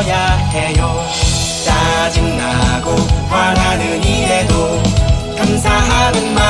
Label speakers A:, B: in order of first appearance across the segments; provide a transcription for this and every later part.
A: 있어야 해요. 짜증나고 화나는 일에도 감사하는 마음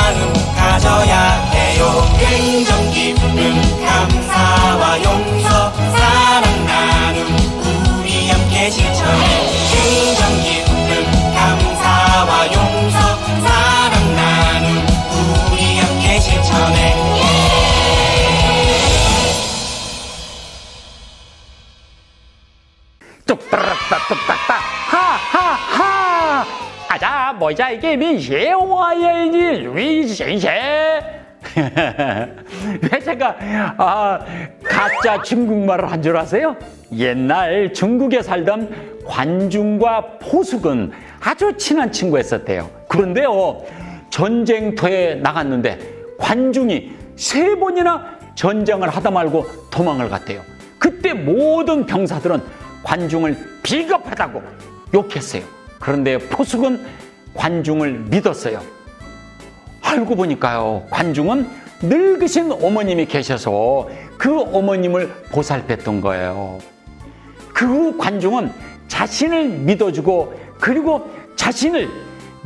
A: 아자 뭐자 이게 미쉐와야지 위신세 왜 제가 아, 가짜 중국말을 한 줄 아세요? 옛날 중국에 살던 관중과 포숙은 아주 친한 친구였었대요. 그런데요 전쟁터에 나갔는데 관중이 세 번이나 전쟁을 하다 말고 도망을 갔대요. 그때 모든 병사들은 관중을 비겁하다고 욕했어요. 그런데 포숙은 관중을 믿었어요. 알고 보니까요, 관중은 늙으신 어머님이 계셔서 그 어머님을 보살폈던 거예요. 그 관중은 자신을 믿어주고 그리고 자신을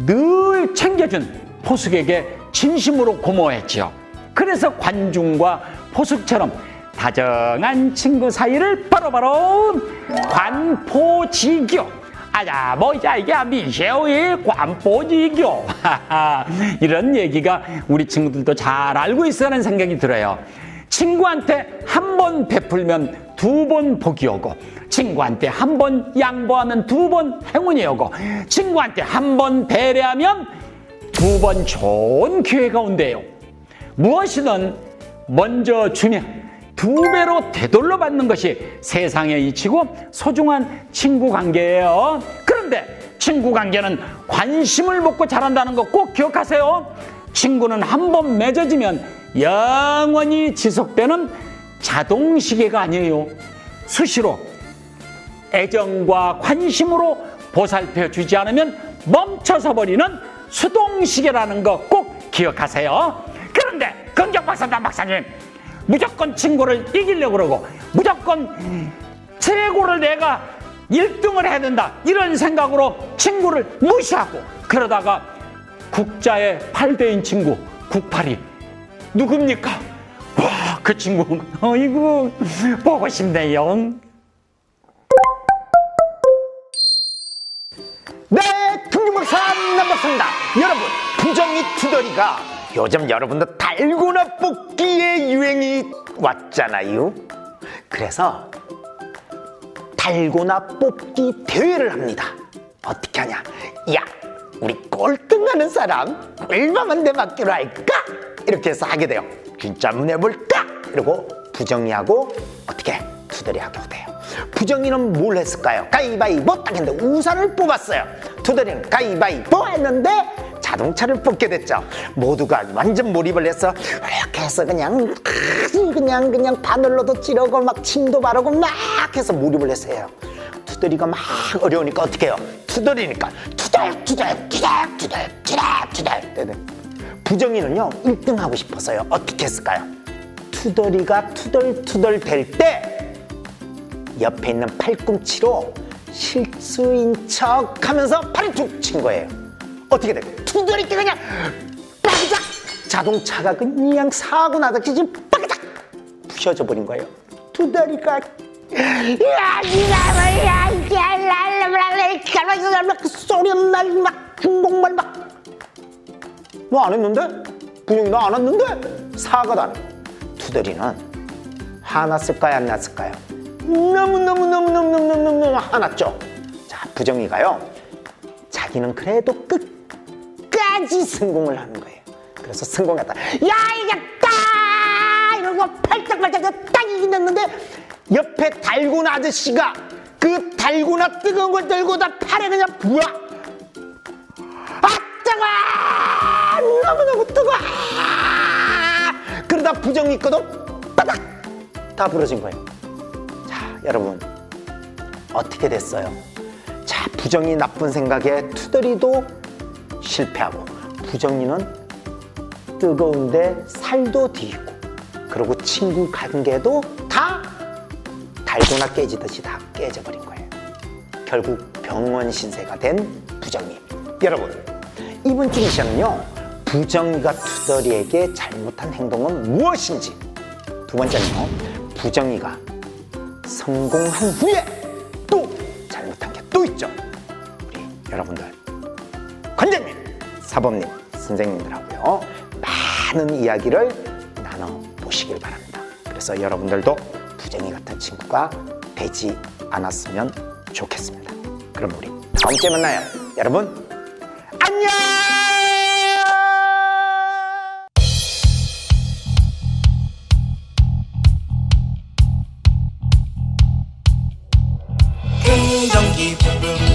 A: 늘 챙겨준 포숙에게 진심으로 고마워했지요. 그래서 관중과 포숙처럼 다정한 친구 사이를 바로바로 관포지교 아자 뭐자 이게 미쉐오의 관포지교 이런 얘기가 우리 친구들도 잘 알고 있어라는 생각이 들어요. 친구한테 한 번 베풀면 두 번 복이 오고 친구한테 한 번 양보하면 두 번 행운이 오고 친구한테 한 번 배려하면 두 번 좋은 기회가 온대요. 무엇이든 먼저 주면 두 배로 되돌려 받는 것이 세상에 이치고 소중한 친구 관계예요. 그런데 친구 관계는 관심을 먹고 자란다는 거 꼭 기억하세요. 친구는 한 번 맺어지면 영원히 지속되는 자동시계가 아니에요. 수시로 애정과 관심으로 보살펴 주지 않으면 멈춰서 버리는 수동시계라는 거 꼭 기억하세요. 그런데 긍정 박사님, 박사님, 무조건 친구를 이기려고 그러고 무조건 최고를 내가 1등을 해야 된다 이런 생각으로 친구를 무시하고 그러다가 국자의 8대인 친구 국팔이 누굽니까? 와, 그 친구 어이구 보고 싶네요.
B: 네, 긍정박사 남박사입니다. 여러분, 부정이 투덜이가 요즘 여러분들 달고나 뽑기의 유행이 왔잖아요. 그래서 달고나 뽑기 대회를 합니다. 어떻게 하냐? 야, 우리 꼴등하는 사람 얼마만 내맞기로 할까? 이렇게 해서 하게 돼요. 진짜 한번 해볼까? 이러고 부정이하고 어떻게 투덜이하게 돼요. 부정이는 뭘 했을까요? 가위바위보 딱 했는데 우산을 뽑았어요. 투덜이는 가위바위보 했는데 자동차를 뽑게 됐죠. 모두가 완전 몰입을 해서 이렇게 해서 그냥 그냥 그냥 바늘로도 찌르고 막 침도 바르고 막 해서 몰입을 했어요. 투덜이가 막 어려우니까 어떻게 해요? 투덜이니까 투덜 투덜 투덜 투덜 투덜 투덜 네네. 부정이는요 1등 하고 싶었어요. 어떻게 했을까요? 투덜이가 투덜투덜 될 때 옆에 있는 팔꿈치로 실수인 척 하면서 팔을 툭 친 거예요. 어떻게 돼? 투덜이께 그냥 빠기작 자동차가 그냥 사고 나듯이 지금 빠기작 부셔져 버린 거예요. 투덜이가 야, 니가 야, 랄랄랄랄 소리 날막 중국말 막너안 했는데? 분영이 너안 했는데? 사과도 안 해. 투덜이는 화났을까요? 안 났을까요? 너무너무너무너무너무너무 화났죠? 자, 부정이가요. 자기는 그래도 끝 까지 성공을 하는 거예요. 그래서 성공했다. 야, 이겼다! 이러고 팔짝팔짝 딱 이겼는데 옆에 달고나 아저씨가 그 달고나 뜨거운 걸 들고 다 팔에 그냥 부어. 아, 뜨거! 너무너무 뜨거! 그러다 부정이 거도 바닥! 다 부러진 거예요. 자, 여러분. 어떻게 됐어요? 자, 부정이 나쁜 생각에 투덜이도 실패하고, 부정이는 뜨거운데 살도 뒤고, 그리고 친구 관계도 다 달고나 깨지듯이 다 깨져버린 거예요. 결국 병원 신세가 된 부정이. 여러분, 이번 주 미션은요, 부정이가 투덜이에게 잘못한 행동은 무엇인지. 두 번째는요, 부정이가 성공한 후에 또 잘못한 게 또 있죠. 우리 여러분들, 관장님, 사범님, 선생님들하고요. 많은 이야기를 나눠보시길 바랍니다. 그래서 여러분들도 부쟁이 같은 친구가 되지 않았으면 좋겠습니다. 그럼 우리 다음 주에 만나요. 여러분, 안녕! 그